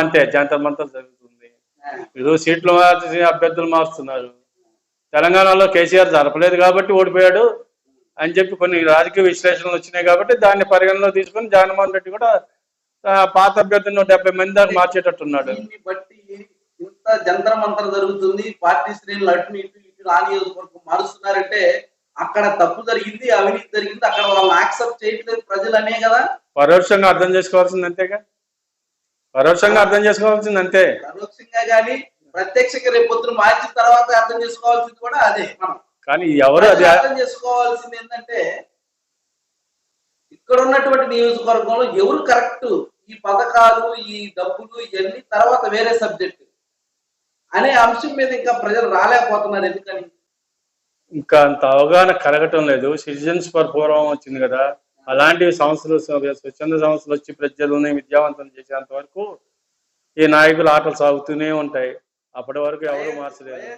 అంతే జంతర్ మంతర్ జరుగుతుంది. ఏదో సీట్లు మార్చి అభ్యర్థులు మారుస్తున్నారు. తెలంగాణలో కేసీఆర్ జరపలేదు కాబట్టి ఓడిపోయాడు అని చెప్పి కొన్ని రాజకీయ విశ్లేషణలు వచ్చినాయి కాబట్టి దాన్ని పరిగణలో తీసుకొని జగన్మోహన్ రెడ్డి కూడా పాత అభ్యర్థిని డెబ్బై మంది దాకా మార్చేటట్టున్నాడు. దీన్ని బట్టి ఇంత జంతర్ మంతర్ జరుగుతుంది పార్టీ శ్రేణులు అటు ఇటు ఇటు ఆ నియోజకవర్గం మారుస్తున్నారంటే అక్కడ తప్పు జరిగింది అవినీతి జరిగింది అక్కడ వాళ్ళని యాక్సెప్ట్ చేయట్లేదు ప్రజలు అనే కదా. పరోక్షంగా అర్థం చేసుకోవాల్సింది అంతేగా. పరోక్షంగా అర్థం చేసుకోవాల్సింది అంతే. పరోక్షంగా గానీ ప్రత్యక్షంగా రేపు పొద్దున మార్చిన తర్వాత అర్థం చేసుకోవాల్సింది కూడా అదే మనం. కానీ ఎవరు అది అర్థం చేసుకోవాల్సింది ఏంటంటే ఇక్కడ ఉన్నటువంటి నియోజకవర్గంలో ఎవరు కరెక్ట్ ఈ పథకాలు ఈ డబ్బులు ఇవన్నీ తర్వాత వేరే సబ్జెక్ట్ అనే అంశం మీద ఇంకా ప్రజలు రాలేకపోతున్నారు ఎందుకని? ఇంకా అంత అవగాహన కలగటం లేదు. సిటిజన్స్ ఫర్ పూర్వం వచ్చింది కదా. అలాంటి సంస్థలు స్వచ్ఛంద సంస్థలు వచ్చి ప్రజలని విద్యావంతం చేసేంత వరకు ఈ నాయకుల ఆటలు సాగుతూనే ఉంటాయి. అప్పటి వరకు ఎవరు మార్చలేదు.